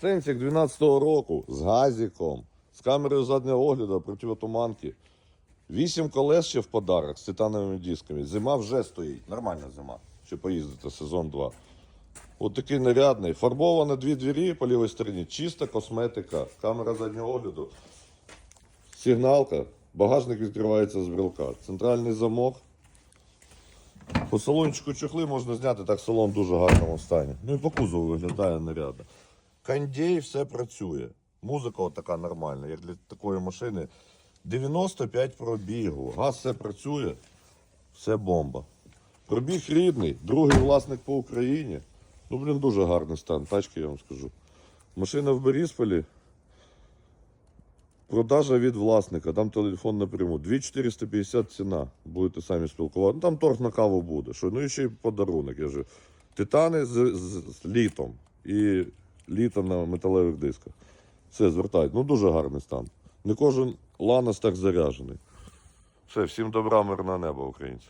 Сенсік 12-го року з газіком, з камерою заднього огляду, противотуманки. Вісім колес ще в подарок з титановими дисками. Зима вже стоїть. Нормальна зима. Ще поїздити сезон 2. От такий нарядний. Фарбовано дві двері по лівій стороні. Чиста косметика, камера заднього огляду, сигналка, багажник відкривається з брелка. Центральний замок. По салончику чохли можна зняти, так салон в дуже гарному стані. Ну і по кузову виглядає нарядно. Кондей все працює. Музика така нормальна, як для такої машини. 95 пробігу. Газ все працює, все бомба. Пробіг рідний, другий власник по Україні. Ну, блін, дуже гарний стан, тачки, я вам скажу. Машина в Борисполі. Продажа від власника, там телефон напряму. 2450 ціна. Будете самі спілкувати. Ну, Там торг на каву буде. Що? Ну і ще й подарунок. Я ж. Титани з, з, з літом. І літо на металевих дисках. Все, звертають. Ну дуже гарний стан. Не кожен ланос так заряджений. Все, всім добра, мирного неба, українці.